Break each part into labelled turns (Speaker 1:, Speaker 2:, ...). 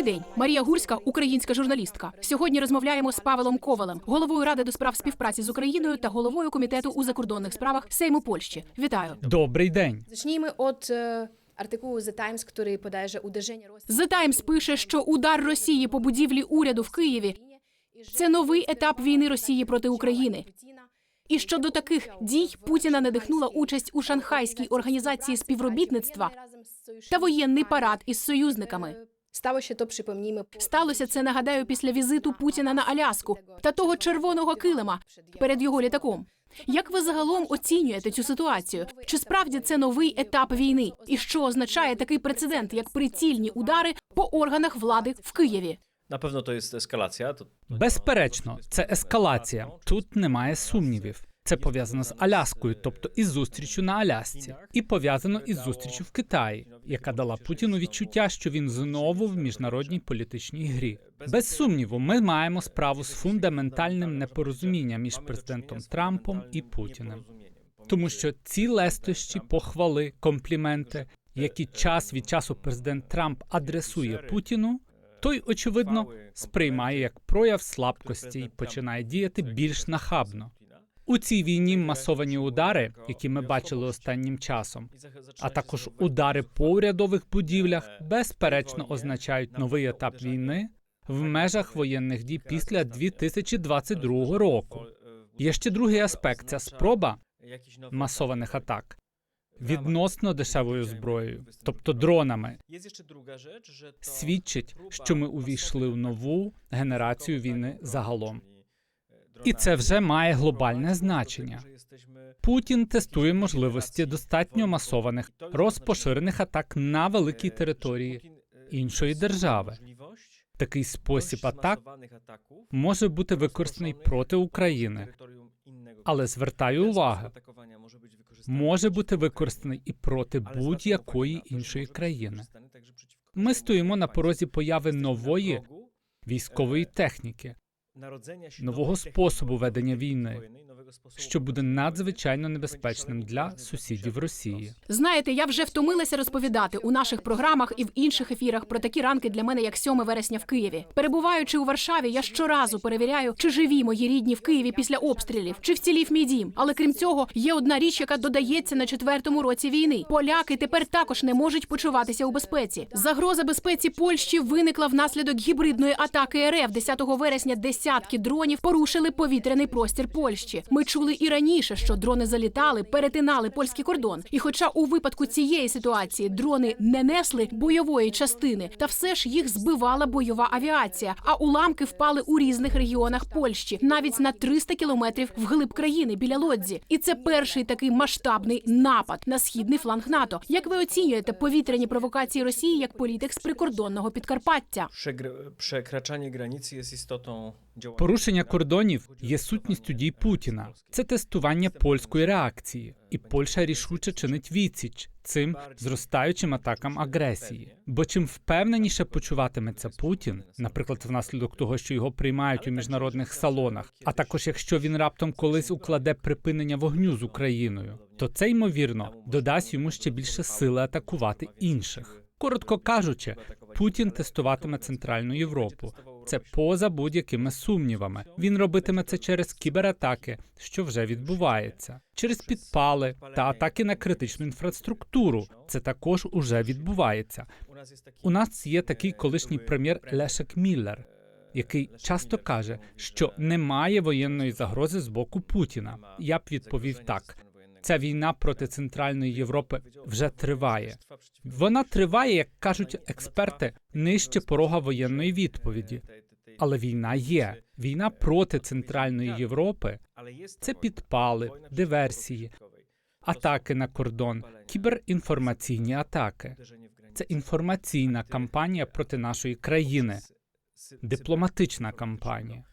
Speaker 1: Добрий день, Марія Гурська, українська журналістка. Сьогодні розмовляємо з Павелом Ковалем, головою ради до справ співпраці з Україною та головою комітету у закордонних справах Сейму Польщі. Вітаю.
Speaker 2: Добрий день.
Speaker 3: Zacznijmy od e, artykułu The Times, podaje, że uderzenie Rosji
Speaker 1: The Times пише, що удар Росії по будівлі уряду в Києві це новий етап війни Росії проти України. І що до таких дій Путіна надихнула участь у шанхайській організації співробітництва та воєнний парад із союзниками.
Speaker 3: Się to, przypomnijmy,
Speaker 1: Сталося це, нагадаю, після візиту Путіна на Аляску та того червоного килима перед його літаком. Як ви загалом оцінюєте цю ситуацію? Чи справді це новий етап війни? І що означає такий прецедент, як прицільні удари по органах влади в Києві?
Speaker 4: Pewno to jest eskalacja.
Speaker 2: Безперечно, це ескалація. Тут немає сумнівів. Це пов'язано з Аляскою, тобто із зустрічю на Алясці, і пов'язано із зустрічю в Китаї, яка дала Путіну відчуття, що він знову в міжнародній політичній грі. Без сумніву, ми маємо справу з фундаментальним непорозумінням між президентом Трампом і Путіним. Тому що ці лестощі, похвали, компліменти, які час від часу президент Трамп адресує Путіну, той очевидно сприймає як прояв слабкості і починає діяти більш нахабно. У цій війні масовані удари, які ми бачили останнім часом, а також удари по урядових будівлях, безперечно означають новий етап війни в межах воєнних дій після 2022 року. Є ще другий аспект: це спроба масованих атак відносно дешевою зброєю, тобто дронами, свідчить, що ми увійшли в нову генерацію війни загалом. І це вже має глобальне значення. Путін тестує можливості достатньо масованих розпоширених атак на великій території іншої держави. Такий спосіб атак може бути використаний проти України, але звертаю увагу, може бути використаний і проти будь-якої іншої країни. Ми стоїмо на порозі появи нової військової техніки, нового способу ведення війни, що буде надзвичайно небезпечним для сусідів Росії.
Speaker 1: Знаєте, я вже втомилася розповідати у наших програмах і в інших ефірах про такі ранки для мене, як 7 вересня в Києві. Перебуваючи у Варшаві, я щоразу перевіряю, чи живі мої рідні в Києві після обстрілів, чи вцілів мій дім. Але крім цього, є одна річ, яка додається на четвертому році війни. Поляки тепер також не можуть почуватися у безпеці. Загроза безпеці Польщі виникла внаслідок гібридної атаки РФ 10 вересня. Десятки дронів порушили повітряний простір Польщі. Ми чули і раніше, що дрони залітали, перетинали польський кордон. І хоча у випадку цієї ситуації дрони не несли бойової частини, та все ж їх збивала бойова авіація. А уламки впали у різних регіонах Польщі, навіть на 300 кілометрів вглиб країни біля Лодзі. І це перший такий масштабний напад на східний фланг НАТО. Як ви оцінюєте повітряні провокації Росії як політик з прикордонного Підкарпаття?
Speaker 4: Przekraczanie granicy jest istotą.
Speaker 2: Порушення кордонів є сутністю дій Путіна. Це тестування польської реакції, і Польща рішуче чинить відсіч цим зростаючим атакам агресії. Бо чим впевненіше почуватиметься Путін, наприклад, внаслідок того, що його приймають у міжнародних салонах, а також якщо він раптом колись укладе припинення вогню з Україною, то це ймовірно додасть йому ще більше сили атакувати інших. Коротко кажучи, Путін тестуватиме центральну Європу. Це поза будь-якими сумнівами. Він робитиме це через кібератаки, що вже відбувається, через підпали та атаки на критичну інфраструктуру. Це також уже відбувається. У нас є такий колишній прем'єр Лешек Міллер, який часто каже, що немає воєнної загрози з боку Путіна. Я б відповів так: ця війна проти центральної Європи вже триває. Вона триває, як кажуть експерти, нижче порога воєнної відповіді. Але війна є. Війна проти центральної Європи це підпали, диверсії, атаки на кордон, кіберінформаційні атаки. Це інформаційна кампанія проти нашої країни, дипломатична кампанія.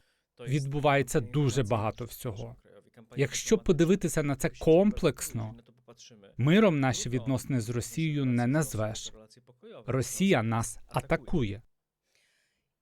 Speaker 2: Відбувається дуже багато всього. Якщо подивитися на це комплексно, миром наші відносини з Росією не назвеш. Росія нас атакує.
Speaker 3: І власне є ще один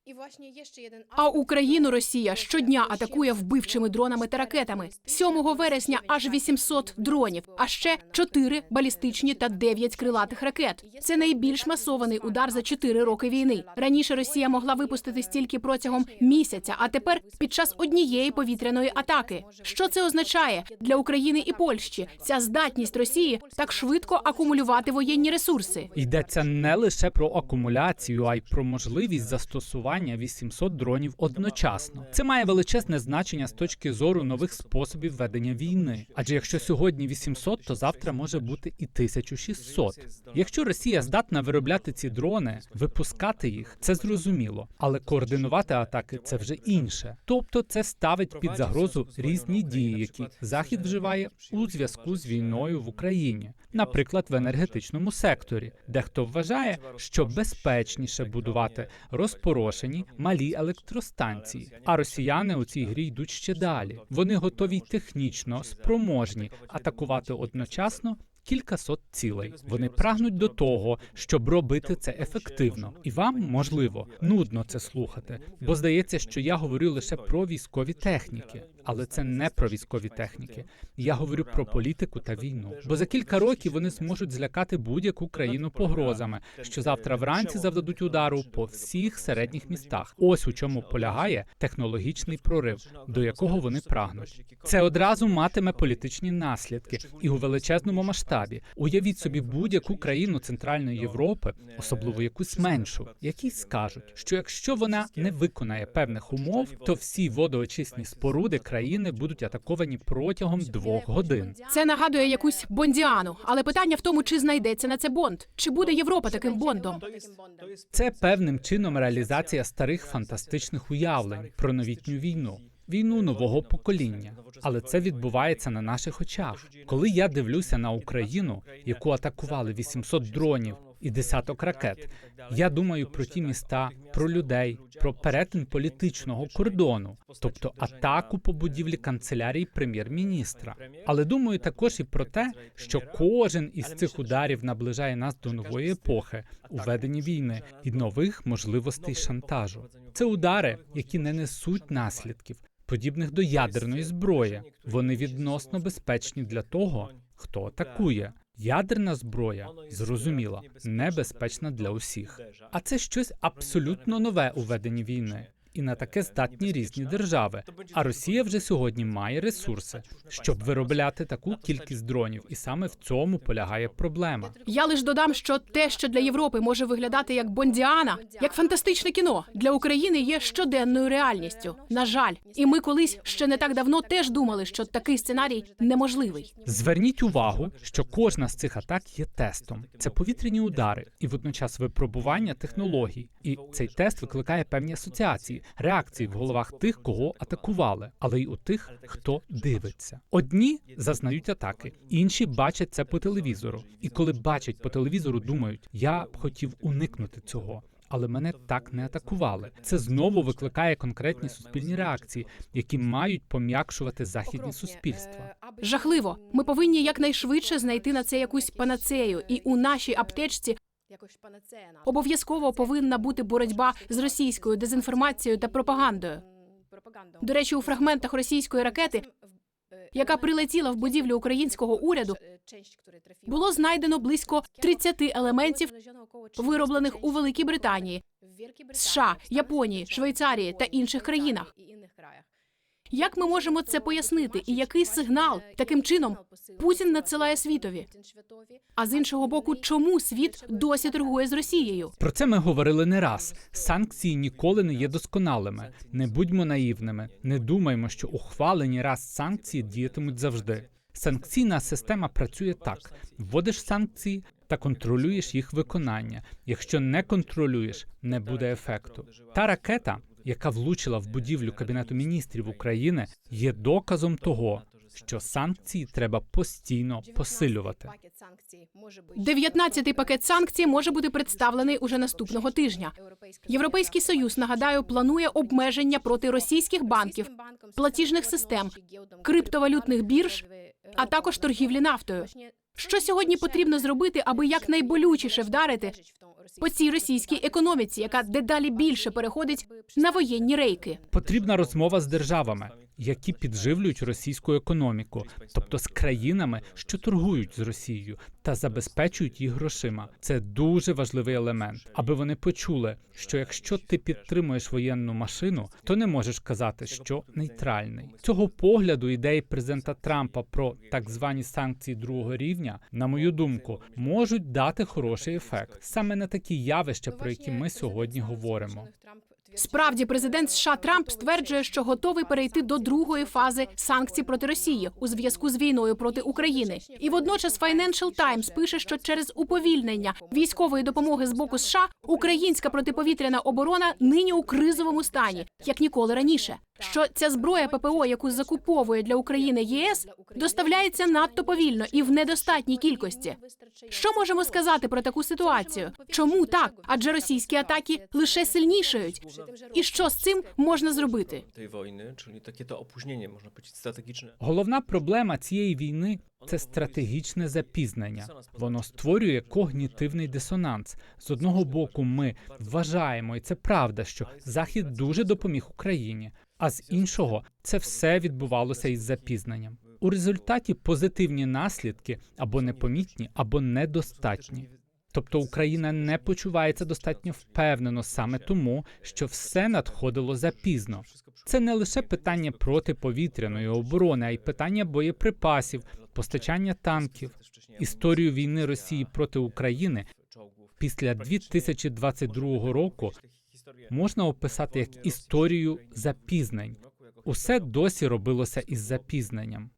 Speaker 1: А Україну Росія щодня атакує вбивчими дронами та ракетами. 7 вересня аж 800 дронів, а ще 4 балістичні та 9 крилатих ракет. Це найбільш масований удар за 4 роки війни. Раніше Росія могла випустити стільки протягом місяця, а тепер під час однієї повітряної атаки. Що це означає для України і Польщі? Ця здатність Росії так швидко акумулювати воєнні ресурси.
Speaker 2: Йдеться не лише про акумуляцію, а й про можливість застосування 800 дронів одночасно. Це має величезне значення з точки зору нових способів ведення війни. Адже якщо сьогодні 800, то завтра може бути і 1600. Якщо Росія здатна виробляти ці дрони, випускати їх, це зрозуміло, але координувати атаки це вже інше. Тобто, це ставить під загрозу різні дії, які захід вживає у зв'язку з війною в Україні, наприклад, в енергетичному секторі, дехто вважає, що безпечніше будувати розпорошені малі електростанції. А росіяни у цій грі йдуть ще далі. Вони готові технічно спроможні атакувати одночасно. Кількасот цілей вони прагнуть до того, щоб робити це ефективно, і вам можливо нудно це слухати, бо здається, що я говорю лише про військові техніки, але це не про військові техніки. Я говорю про політику та війну. Бо за кілька років вони зможуть злякати будь-яку країну погрозами, що завтра вранці завдадуть удару по всіх середніх містах. Ось у чому полягає технологічний прорив, до якого вони прагнуть. Це одразу матиме політичні наслідки і у величезному масштабі. Уявіть собі будь-яку країну Центральної Європи, особливо якусь меншу, які скажуть, що якщо вона не виконає певних умов, то всі водоочисні споруди країни будуть атаковані протягом двох годин.
Speaker 1: Це нагадує якусь бондіану, але питання в тому, чи знайдеться на це бонд, чи буде Європа таким бондом.
Speaker 2: Це певним чином реалізація старих фантастичних уявлень про новітню війну. Війну нового покоління, але це відбувається на наших очах. Коли я дивлюся на Україну, яку атакували 800 дронів і десяток ракет, я думаю про ті міста, про людей, про перетин політичного кордону, тобто атаку по будівлі канцелярії прем'єр-міністра. Але думаю також і про те, що кожен із цих ударів наближає нас до нової епохи у веденні війни і нових можливостей шантажу. Це удари, які не несуть наслідків, подібних до ядерної зброї. Вони відносно безпечні для того, хто атакує. Ядерна зброя зрозуміла небезпечна для усіх. А це щось абсолютно нове у веденні війни. І на таке здатні різні держави. А Росія вже сьогодні має ресурси, щоб виробляти таку кількість дронів, і саме в цьому полягає проблема.
Speaker 1: Я лиш додам, що те, що для Європи може виглядати як бондіана, як фантастичне кіно, для України є щоденною реальністю. На жаль, і ми колись ще не так давно теж думали, що такий сценарій неможливий.
Speaker 2: Зверніть увагу, що кожна з цих атак є тестом. Це повітряні удари і водночас випробування технологій. І цей тест викликає певні асоціації, реакції в головах тих, кого атакували, але й у тих, хто дивиться. Одні зазнають атаки, інші бачать це по телевізору. І коли бачать по телевізору, думають, я б хотів уникнути цього. Але мене так не атакували. Це знову викликає конкретні суспільні реакції, які мають пом'якшувати західні суспільства.
Speaker 1: Жахливо. Ми повинні якнайшвидше знайти на це якусь панацею, і у нашій аптечці обов'язково повинна бути боротьба з російською дезінформацією та пропагандою. До речі, у фрагментах російської ракети, яка прилетіла в будівлю українського уряду, було знайдено близько 30 елементів, вироблених у Великій Британії, США, Японії, Швейцарії та інших країнах. Як ми можемо це пояснити, і який сигнал таким чином Путін надсилає світові? А з іншого боку, чому світ досі торгує з Росією?
Speaker 2: Про це ми говорили не раз. Санкції ніколи не є досконалими. Не будьмо наївними. Не думаймо, що ухвалені раз санкції діятимуть завжди. Санкційна система працює так: вводиш санкції та контролюєш їх виконання. Якщо не контролюєш, не буде ефекту. Та ракета, яка влучила в будівлю кабінету міністрів України, є доказом того, що санкції треба постійно посилювати.
Speaker 1: 19-й пакет санкцій може бути представлений уже наступного тижня. Європейський союз нагадаю планує обмеження проти російських банків, платіжних систем, криптовалютних бірж, а також торгівлі нафтою. Що сьогодні потрібно зробити, аби якнайболючіше вдарити по цій російській економіці, яка дедалі більше переходить на воєнні рейки.
Speaker 2: Потрібна розмова з державами, які підживлюють російську економіку, тобто з країнами, що торгують з Росією та забезпечують їх грошима. Це дуже важливий елемент, аби вони почули, що якщо ти підтримуєш воєнну машину, то не можеш казати, що нейтральний. Цього погляду ідеї президента Трампа про так звані санкції другого рівня, на мою думку, можуть дати хороший ефект саме на такі явища, про які ми сьогодні говоримо.
Speaker 1: Справді, президент США Трамп стверджує, що готовий перейти до другої фази санкцій проти Росії у зв'язку з війною проти України. І водночас Financial Times пише, що через уповільнення військової допомоги з боку США українська протиповітряна оборона нині у кризовому стані, як ніколи раніше. Що ця зброя ППО, яку закуповує для України ЄС, доставляється надто повільно і в недостатній кількості. Що можемо сказати про таку ситуацію? Чому так? Адже російські атаки лише сильнішають. І що з цим можна зробити?
Speaker 2: Головна проблема цієї війни це стратегічне запізнення. Воно створює когнітивний дисонанс. З одного боку, ми вважаємо, і це правда, що Захід дуже допоміг Україні. А з іншого, це все відбувалося із запізненням. У результаті позитивні наслідки або непомітні, або недостатні. Тобто Україна не почувається достатньо впевнено саме тому, що все надходило запізно. Це не лише питання протиповітряної оборони, а й питання боєприпасів, постачання танків. Історію війни Росії проти України після 2022 року можна описати як історію запізнень. Усе досі робилося із запізненням.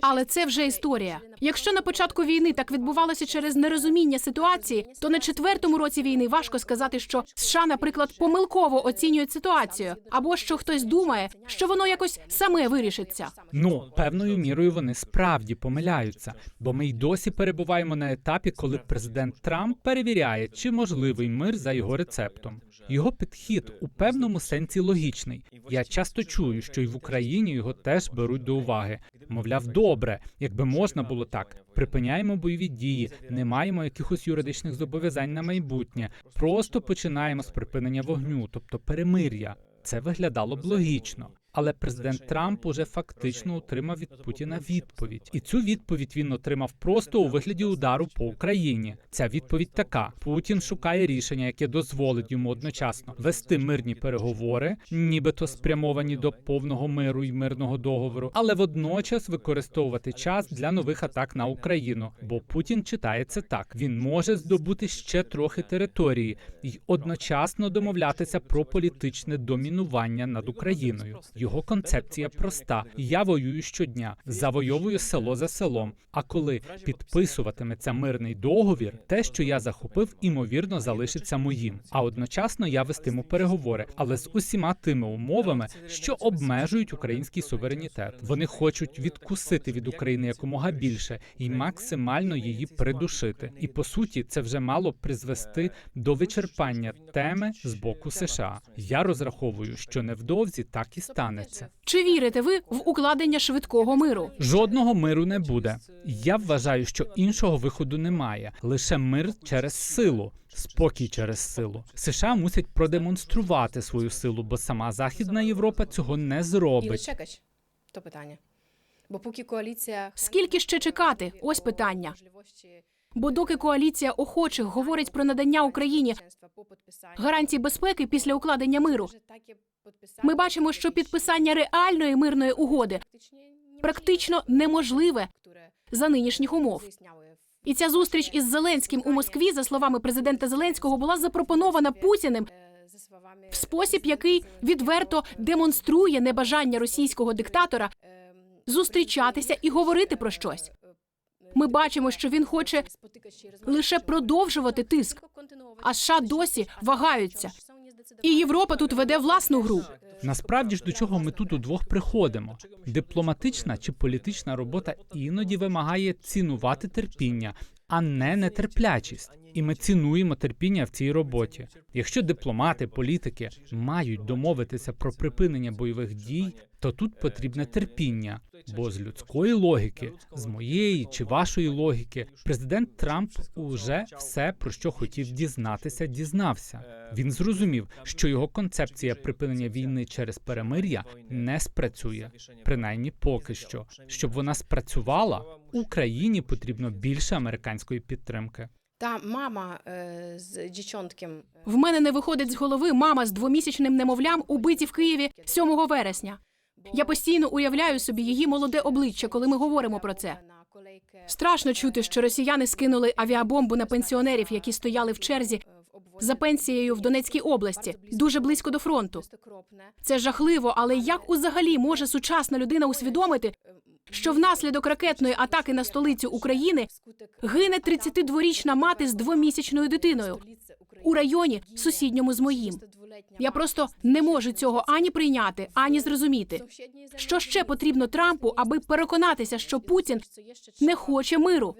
Speaker 1: Але це вже історія. Якщо на початку війни так відбувалося через нерозуміння ситуації, то на четвертому році війни важко сказати, що США, наприклад, помилково оцінюють ситуацію, або що хтось думає, що воно якось саме вирішиться.
Speaker 2: Ну, певною мірою вони справді помиляються, бо ми й досі перебуваємо на етапі, коли президент Трамп перевіряє, чи можливий мир за його рецептом. Його підхід у певному сенсі логічний. Я часто чую, що й в Україні його теж беруть до уваги. Мовляв, добре, якби можна було так. Припиняємо бойові дії, не маємо якихось юридичних зобов'язань на майбутнє. Просто починаємо з припинення вогню, тобто перемир'я. Це виглядало б логічно. Але президент Трамп уже фактично отримав від Путіна відповідь, і цю відповідь він отримав просто у вигляді удару по Україні. Ця відповідь така: Путін шукає рішення, яке дозволить йому одночасно вести мирні переговори, нібито спрямовані до повного миру і мирного договору, але водночас використовувати час для нових атак на Україну. Бо Путін читає це так: він може здобути ще трохи території і одночасно домовлятися про політичне домінування над Україною. Його концепція проста: я воюю щодня, завойовую село за селом. А коли підписуватиметься мирний договір, те, що я захопив, імовірно залишиться моїм. А одночасно я вестиму переговори, але з усіма тими умовами, що обмежують український суверенітет. Вони хочуть відкусити від України якомога більше і максимально її придушити. І по суті, це вже мало призвести до вичерпання теми з боку США. Я розраховую, що невдовзі так і станеться.
Speaker 1: Чи вірите ви в укладення швидкого миру?
Speaker 2: Жодного миру не буде. Я вважаю, що іншого виходу немає. Лише мир через силу, спокій через силу. США мусять продемонструвати свою силу, бо сама Західна Європа цього не зробить.
Speaker 3: чекач? То питання. Бо поки коаліція
Speaker 1: Скільки ще чекати? Ось питання. Бо доки коаліція охочих говорить про надання Україні гарантій безпеки після укладення миру, ми бачимо, що підписання реальної мирної угоди практично неможливе за нинішніх умов. І ця зустріч із Зеленським у Москві, за словами президента Зеленського, була запропонована Путіним в спосіб, який відверто демонструє небажання російського диктатора зустрічатися і говорити про щось. Ми бачимо, що він хоче лише продовжувати тиск, а США досі вагаються. І Європа тут веде власну гру.
Speaker 2: Насправді ж до чого ми тут удвох приходимо? Дипломатична чи політична робота іноді вимагає цінувати терпіння, а не нетерплячість. І ми цінуємо терпіння в цій роботі. Якщо дипломати, політики мають домовитися про припинення бойових дій, то тут потрібне терпіння. Бо з людської логіки, з моєї чи вашої логіки, президент Трамп уже все про що хотів дізнатися, дізнався. Він зрозумів, що його концепція припинення війни через перемир'я не спрацює, принаймні поки що. Щоб вона спрацювала, Україні потрібно більше американської підтримки.
Speaker 3: Та мама е, з дівчонком.
Speaker 1: В мене не виходить з голови мама з двомісячним немовлям убиті в Києві 7 вересня. Я постійно уявляю собі її молоде обличчя, коли ми говоримо про це. Страшно чути, що росіяни скинули авіабомбу на пенсіонерів, які стояли в черзі за пенсією в Донецькій області, дуже близько до фронту. Це жахливо, але як узагалі може сучасна людина усвідомити, що внаслідок ракетної атаки на столицю України гине 32-річна мати з двомісячною дитиною у районі сусідньому з моїм? Я просто не можу цього ані прийняти, ані зрозуміти. Що ще потрібно Трампу, аби переконатися, що Путін не хоче миру?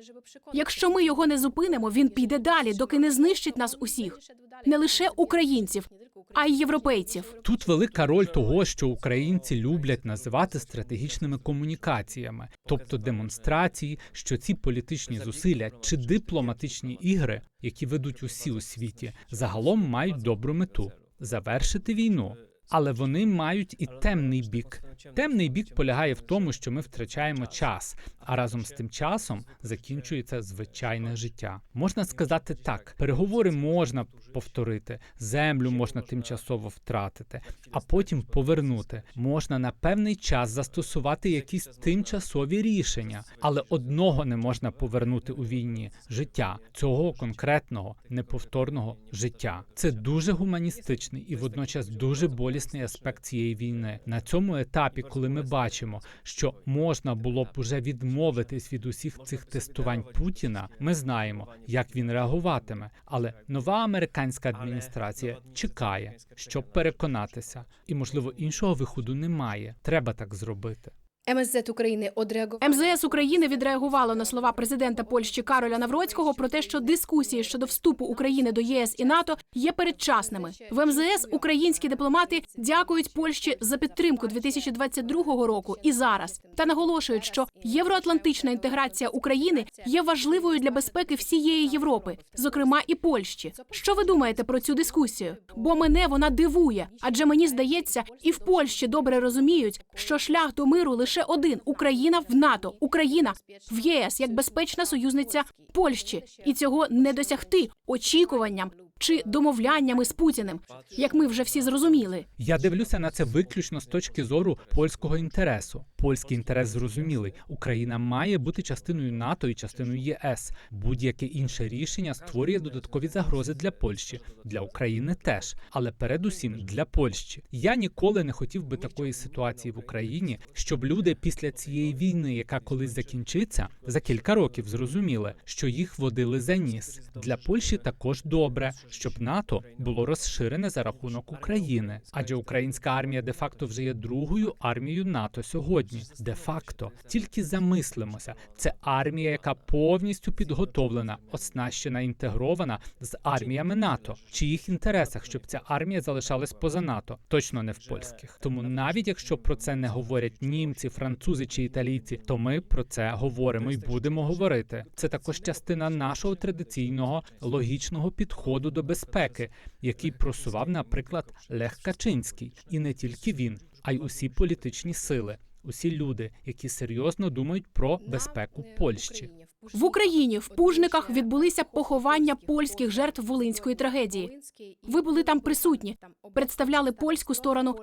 Speaker 1: Якщо ми його не зупинимо, він піде далі, доки не знищить нас усіх, не лише українців, а й європейців.
Speaker 2: Тут велика роль того, що українці люблять називати стратегічними комунікаціями, тобто демонстрації, що ці політичні зусилля чи дипломатичні ігри, які ведуть усі у світі, загалом мають добру мету завершити війну. Але вони мають і темний бік. Темний бік полягає в тому, що ми втрачаємо час, а разом з тим часом закінчується звичайне життя. Можна сказати так: переговори можна повторити, землю можна тимчасово втратити, а потім повернути. Можна на певний час застосувати якісь тимчасові рішення, але одного не можна повернути у війні життя цього конкретного неповторного життя. Це дуже гуманістичний і водночас дуже болісний аспект цієї війни. На цьому етапі, коли ми бачимо, що можна було б уже відмовитись від усіх цих тестувань Путіна, ми знаємо, як він реагуватиме. Але нова американська адміністрація чекає, щоб переконатися, і можливо іншого виходу немає. Треба так зробити.
Speaker 3: МСЗ України одреагував.
Speaker 1: МЗС України відреагувало на слова президента Польщі Кароля Навроцького про те, що дискусії щодо вступу України до єС і НАТО є передчасними. В МЗС українські дипломати дякують Польщі за підтримку 2022 року і зараз та наголошують, що євроатлантична інтеграція України є важливою для безпеки всієї Європи, зокрема і Польщі. Що ви думаєте про цю дискусію? Бо мене вона дивує, адже мені здається, і в Польщі добре розуміють, що шлях до миру лише один: Україна в НАТО, Україна в ЄС як безпечна союзниця Польщі, і цього не досягти. Очікуванням чи домовляннями з Путіним, як ми вже всі зрозуміли.
Speaker 2: Я дивлюся на це виключно з точки зору польського інтересу. Польський інтерес зрозумілий. Україна має бути частиною НАТО і частиною ЄС. Будь-яке інше рішення створює додаткові загрози для Польщі, для України теж, але передусім для Польщі. Я ніколи не хотів би такої ситуації в Україні, щоб люди після цієї війни, яка колись закінчиться, за кілька років зрозуміли, що їх водили за ніс. Для Польщі також добре, щоб НАТО було розширене за рахунок України, адже українська армія де-факто вже є другою армією НАТО сьогодні. Де-факто, тільки замислимося, це армія, яка повністю підготовлена, оснащена, інтегрована з арміями НАТО. В чиїх інтересах, щоб ця армія залишалась поза НАТО, точно не в польських. Тому навіть якщо про це не говорять німці, французи чи італійці, то ми про це говоримо і будемо говорити. Це також частина нашого традиційного логічного підходу до безпеки, який просував, наприклад, Лех Качинський, і не тільки він, а й усі політичні сили. Усі люди, які серйозно думають про безпеку Польщі.
Speaker 1: В Україні в Пужниках відбулися поховання польських жертв волинської трагедії. Ви були там присутні, представляли польську сторону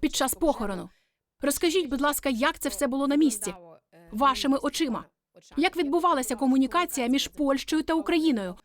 Speaker 1: під час похорону. Розкажіть, будь ласка, як це все було на місці, вашими очима? Як відбувалася комунікація між Польщею та Україною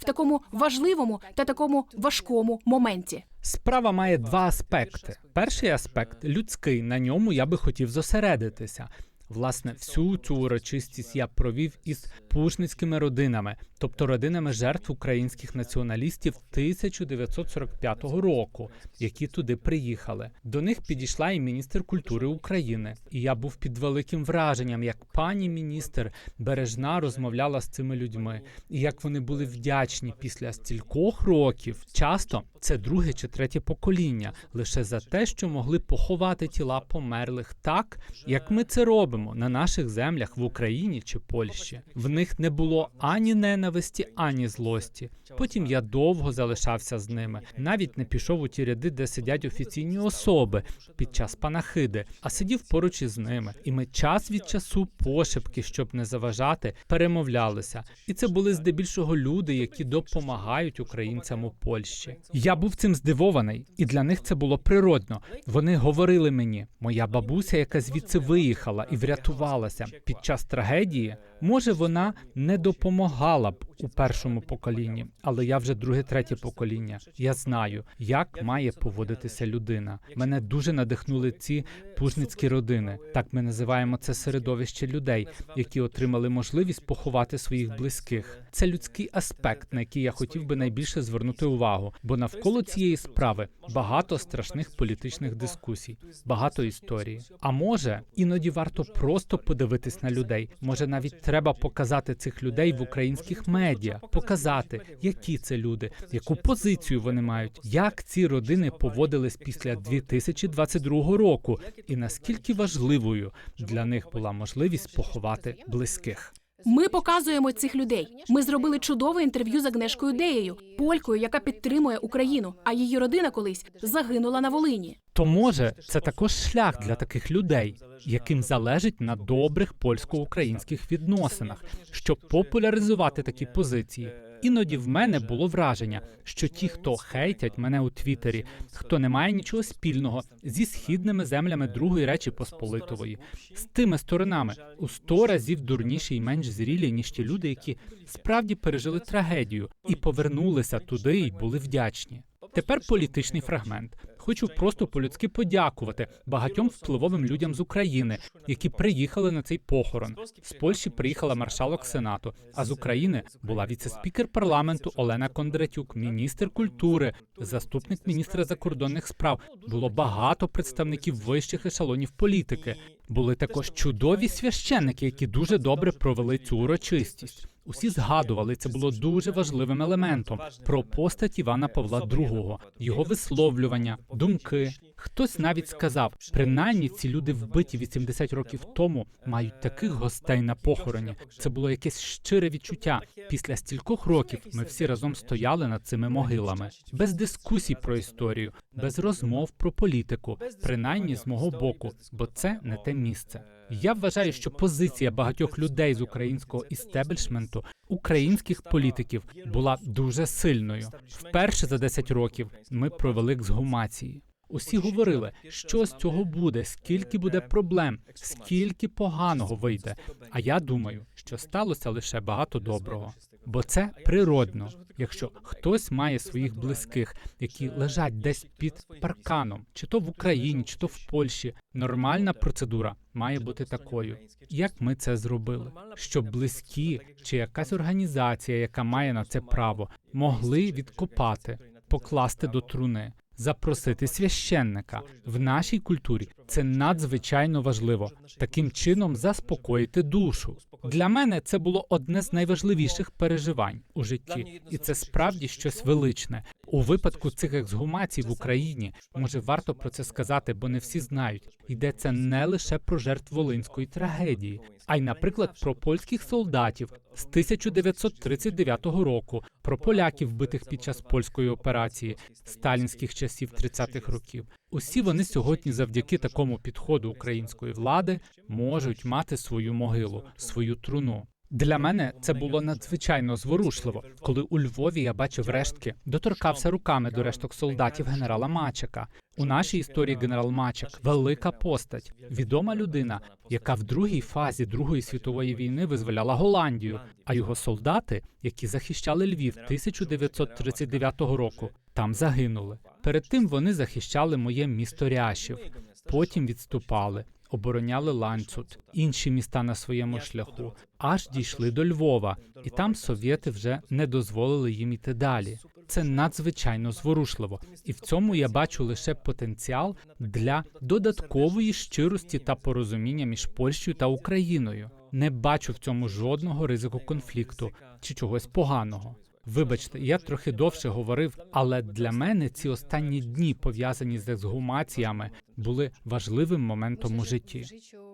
Speaker 1: в такому важливому та такому важкому моменті?
Speaker 2: Справа має два аспекти. Перший аспект людський. На ньому я би хотів зосередитися. Власне, всю цю урочистість я провів із пушницькими родинами, тобто родинами жертв українських націоналістів 1945 року, які туди приїхали. До них підійшла і міністр культури України, і я був під великим враженням, як пані міністр бережна розмовляла з цими людьми, і як вони були вдячні після стількох років. Часто це друге чи третє покоління, лише за те, що могли поховати тіла померлих так, як ми це робимо на наших землях в Україні чи Польщі. В них не було ані ненависті, ані злості. Потім я довго залишався з ними, навіть не пішов у ті ряди, де сидять офіційні особи під час панахиди, а сидів поруч із ними. І ми час від часу пошепки, щоб не заважати, перемовлялися. І це були здебільшого люди, які допомагають українцям у Польщі. Я був цим здивований, і для них це було природно. Вони говорили мені, моя бабуся, яка звідси виїхала і врятувалася під час трагедії. Може, вона не допомагала б у першому поколінні, але я вже друге, третє покоління. Я знаю, як має поводитися людина. Мене дуже надихнули ці пужницькі родини. Так ми називаємо це середовище людей, які отримали можливість поховати своїх близьких. Це людський аспект, на який я хотів би найбільше звернути увагу, бо навколо цієї справи багато страшних політичних дискусій, багато історії. А може, іноді варто просто подивитись на людей. Може, навіть треба показати цих людей в українських медіа, показати, які це люди, яку позицію вони мають, як ці родини поводились після 2022 року, і наскільки важливою для них була можливість поховати близьких.
Speaker 1: Ми показуємо цих людей. Ми зробили чудове інтерв'ю з Агнешкою Деєю, полькою, яка підтримує Україну. А її родина колись загинула на Волині.
Speaker 2: То може це також шлях для таких людей, яким залежить на добрих польсько-українських відносинах, щоб популяризувати такі позиції. Іноді в мене було враження, що ті, хто хейтять мене у Твіттері, хто не має нічого спільного зі східними землями Другої Речі Посполитової, з тими сторонами у сто разів дурніші і менш зрілі, ніж ті люди, які справді пережили трагедію і повернулися туди і були вдячні. Тепер політичний фрагмент. Хочу просто по-людськи подякувати багатьом впливовим людям з України, які приїхали на цей похорон. З Польщі приїхала маршалок Сенату, а з України була віце-спікер парламенту Олена Кондратюк, міністр культури, заступник міністра закордонних справ. Було багато представників вищих ешелонів політики. Були також чудові священники, які дуже добре провели цю урочистість. Усі згадували, це було дуже важливим елементом про постать Івана Павла II, його висловлювання, думки. Хтось навіть сказав, принаймні ці люди вбиті 80 років тому мають таких гостей на похороні. Це було якесь щире відчуття. Після стількох років ми всі разом стояли над цими могилами, без дискусій про історію, без розмов про політику, принаймні з мого боку, бо це не те місце. Я вважаю, що позиція багатьох людей з українського істеблішменту, українських політиків, була дуже сильною. Вперше за 10 років ми провели ексгумації. Усі говорили, що з цього буде, скільки буде проблем, скільки поганого вийде. А я думаю, що сталося лише багато доброго, бо це природно. Якщо хтось має своїх близьких, які лежать десь під парканом, чи то в Україні, чи то в Польщі, нормальна процедура має бути такою, як ми це зробили, щоб близькі чи якась організація, яка має на це право, могли відкопати, покласти до труни. Запросити священника в нашій культурі це надзвичайно важливо. Таким чином заспокоїти душу. Для мене це було одне з найважливіших переживань у житті, і це справді щось величне. У випадку цих ексгумацій в Україні може варто про це сказати, бо не всі знають. Йдеться не лише про жертв волинської трагедії, а й, наприклад, про польських солдатів з 1939 року, про поляків, вбитих під час польської операції сталінських часів 30-х років. Усі вони сьогодні, завдяки такому підходу української влади, можуть мати свою могилу, свою труну. Для мене це було надзвичайно зворушливо, коли у Львові я бачив рештки, доторкався руками до решток солдатів генерала Мачека. У нашій історії генерал Мачек велика постать, відома людина, яка в другій фазі Другої світової війни визволяла Голландію, а його солдати, які захищали Львів 1939 року, там загинули. Перед тим вони захищали моє місто Ряшів, потім відступали. Обороняли Ланцут, інші міста на своєму шляху, аж дійшли до Львова, і там совєти вже не дозволили їм іти далі. Це надзвичайно зворушливо, і в цьому я бачу лише потенціал для додаткової щирості та порозуміння між Польщею та Україною. Не бачу в цьому жодного ризику конфлікту чи чогось поганого. Вибачте, я трохи довше говорив, але для мене ці останні дні, пов'язані з ексгумаціями, були важливим моментом у житті.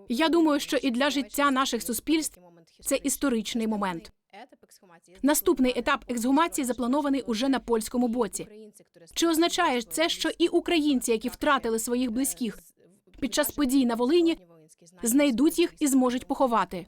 Speaker 1: Я думаю, що і для життя наших суспільств це історичний момент. Наступний етап ексгумації запланований уже на польському боці. Чи означає це, що і українці, які втратили своїх близьких під час подій на Волині, знайдуть їх і зможуть поховати?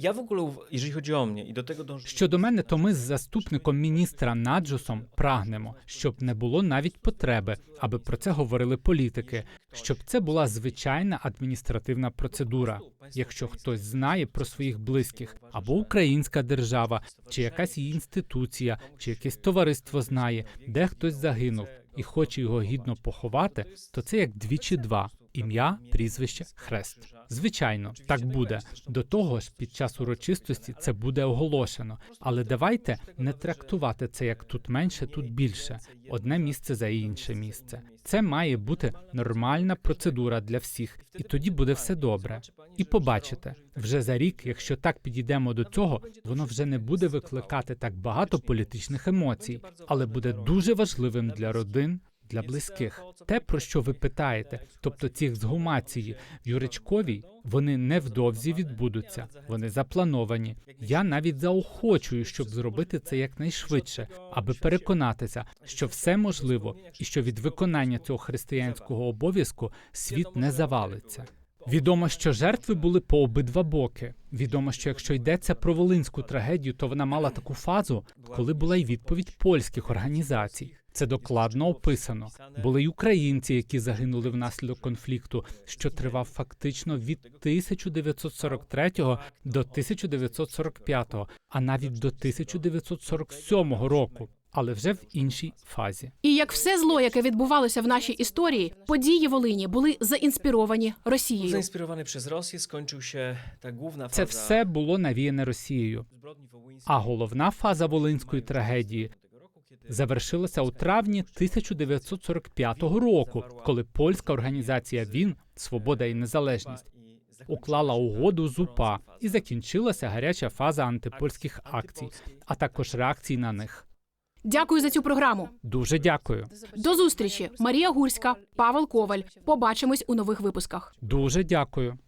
Speaker 4: Ja w ogóle, jeżeli chodzi o mnie i do
Speaker 2: Щодо мене, то ми з заступником міністра Наджусом прагнемо, щоб не було навіть потреби, аби про це говорили політики, щоб це була звичайна адміністративна процедура. Якщо хтось знає про своїх близьких, або українська держава, чи якась її інституція, чи якесь товариство знає, де хтось загинув і хоче його гідно поховати, то це як двічі два. Ім'я, прізвище, хрест. Звичайно, так буде. До того ж, під час урочистості це буде оголошено. Але давайте не трактувати це як тут менше, тут більше. Одне місце за інше місце. Це має бути нормальна процедура для всіх, і тоді буде все добре. І побачите, вже за рік, якщо так підійдемо до цього, воно вже не буде викликати так багато політичних емоцій, але буде дуже важливим для родин. Для близьких те, про що ви питаєте, тобто ці ексгумації в Юричковій, вони невдовзі відбудуться, вони заплановані. Я навіть заохочую, щоб зробити це якнайшвидше, аби переконатися, що все можливо, і що від виконання цього християнського обов'язку світ не завалиться. Відомо, що жертви були по обидва боки. Відомо, що якщо йдеться про волинську трагедію, то вона мала таку фазу, коли була й відповідь польських організацій. Це докладно описано. Були й українці, які загинули внаслідок конфлікту, що тривав фактично від 1943 до 1945, а навіть до 1947 року, але вже в іншій фазі.
Speaker 1: І як все зло, яке відбувалося в нашій історії, події Волині були заінспіровані Росією.
Speaker 4: zainspirowany przez Rosję, skończył się ta główna
Speaker 2: Це все було навіяне Росією. А головна фаза волинської трагедії завершилася у травні 1945 року, коли польська організація ВІН Свобода і Незалежність уклала угоду з УПА і закінчилася гаряча фаза антипольських акцій, а також реакцій на них.
Speaker 1: Дякую за цю програму.
Speaker 2: Дуже дякую.
Speaker 1: До зустрічі, Марія Гурська, Павел Коваль. Побачимось у нових випусках.
Speaker 2: Дуже дякую.